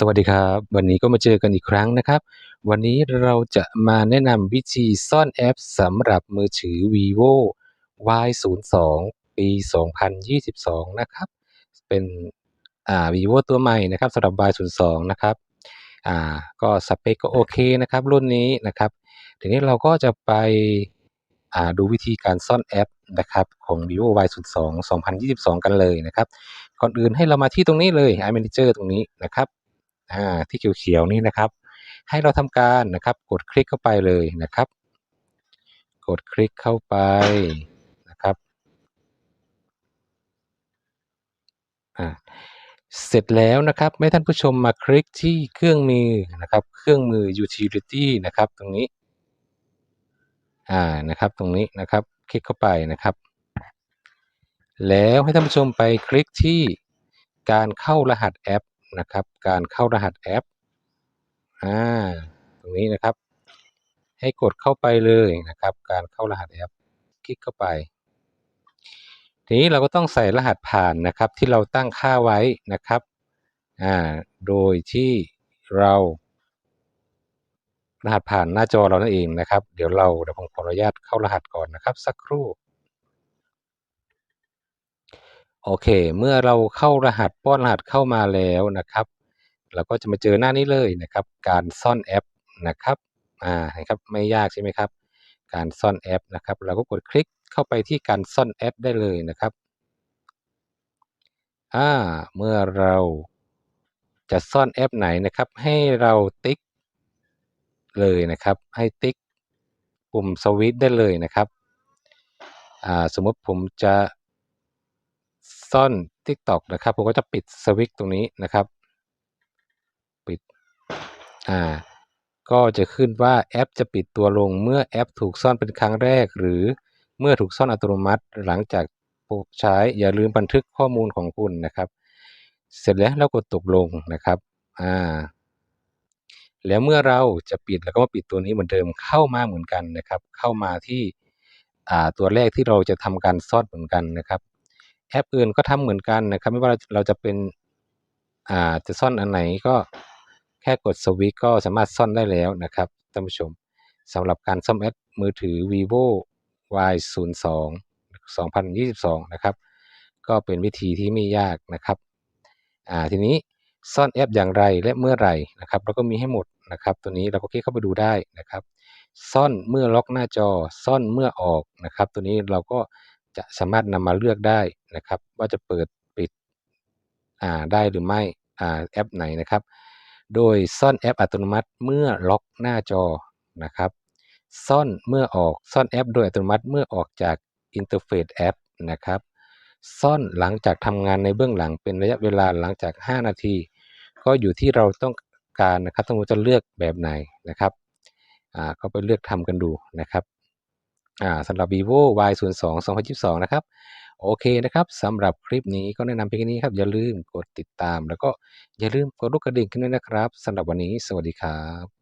สวัสดีครับ วันนี้ก็มาเจอกันอีกครั้งนะครับ วันนี้เราจะมาแนะนำวิธีซ่อนแอปสำหรับมือถือ vivo Y02 ปี 2022 นะครับ เป็นอ่า vivo ตัวใหม่นะครับสำหรับ Y02 นะครับอ่าก็สเปคก็โอเคนะครับ รุ่นนี้นะครับ ทีนี้เราก็จะไปอ่าดูวิธีการซ่อนแอปนะครับของ vivo Y02 2022 กันเลยนะครับ ก่อนอื่นให้เรามาที่ตรงนี้เลย iManager ตรงนี้นะครับ ที่เขียวๆนี่นะครับ ให้เราทำการนะครับกดคลิกเข้าไปเลยนะครับ กดคลิกเข้าไปนะครับอ่าเสร็จแล้วนะครับให้ท่านผู้ชมมาคลิกที่เครื่องมือนะครับ เครื่องมือ utility นะครับตรงนี้อ่านะครับตรงนี้นะครับ คลิกเข้าไปนะครับ แล้วให้ท่านผู้ชมไปคลิกที่การเข้ารหัสแอป นะครับ การเข้ารหัสแอปอ่าตรงนี้นะครับ ให้กดเข้าไปเลยนะครับ การเข้ารหัสแอป คลิกเข้าไป ทีนี้เราก็ต้องใส่รหัสผ่านนะครับ ที่เราตั้งค่าไว้นะครับอ่าโดยที่เรารหัสผ่านหน้าจอเรานั่นเองนะครับ เดี๋ยวเราเดี๋ยวผมขออนุญาตเข้ารหัสก่อนนะครับ สักครู่ โอเค เมื่อเราเข้ารหัสป้อนรหัสเข้ามาแล้วนะครับ เราก็จะมาเจอหน้านี้เลยนะครับ การซ่อนแอปนะครับอ่าเห็นครับไม่ยากใช่ไหมครับ การซ่อนแอปนะครับ เราก็กดคลิกเข้าไปที่การซ่อนแอปได้เลยนะครับอ่าเมื่อเราจะซ่อนแอปไหนนะครับ ให้เราติ๊กเลยนะครับ ให้ติ๊กปุ่มสวิตช์ได้เลยนะครับอ่าสมมติผมจะ อน TikTok นะครับ ผมก็จะปิดสวิตช์ตรงนี้นะครับ ปิด อ่า ก็จะขึ้นว่าแอปจะปิดตัวลงเมื่อแอปถูกซ่อนเป็นครั้งแรก หรือเมื่อถูกซ่อนอัตโนมัติ หลังจากผู้ใช้อย่าลืมบันทึกข้อมูลของคุณนะครับ เสร็จแล้วเรากดตกลงนะครับ อ่า แล้วเมื่อเราจะปิดแล้วก็มาปิดตัวนี้เหมือนเดิมเข้ามาเหมือนกันนะครับ เข้ามาที่อ่าตัวแรกที่เราจะทำการซ่อนเหมือนกันนะครับ แอปอื่นก็ทำเหมือนกันนะครับ ไม่ว่าเราจะเป็นอ่าจะซ่อนอันไหนก็แค่กดสวิตก็สามารถซ่อนได้แล้วนะครับท่านผู้ชมสำหรับการซ่อมแอปมือถือ vivo y02 2022 นะครับ ก็เป็นวิธีที่ไม่ยากนะครับอ่าทีนี้ซ่อนแอปอย่างไรและเมื่อไหร่นะครับเราก็มีให้หมดนะครับ ตัวนี้เราก็คลิกเข้าไปดูได้นะครับ ซ่อนเมื่อล็อกหน้าจอ ซ่อนเมื่อออกนะครับ ตัวนี้เราก็จะสามารถนำมาเลือกได้ นะครับ ว่าจะเปิดปิดได้หรือไม่แอปไหนนะครับ โดยซ่อนแอปอัตโนมัติเมื่อล็อกหน้าจอนะครับ ซ่อนเมื่อออกซ่อนแอป โดยอัตโนมัติเมื่อออกจากอินเทอร์เฟซแอปนะครับ ซ่อนหลังจากทำงานในเบื้องหลังเป็นระยะเวลาหลังจาก 5 นาที ก็อยู่ที่เราต้องการนะครับต้องจะเลือกแบบไหนนะครับอ่าก็ไปเลือกทำกันดูนะครับอ่าสำหรับ vivo y02 2022 นะครับ โอเคนะครับสำหรับคลิปนี้ก็แนะนำเพียงแค่นี้ครับ อย่าลืมกดติดตาม แล้วก็อย่าลืมกดลูกกระดิ่งกันด้วยนะครับสำหรับวันนี้ สวัสดีครับ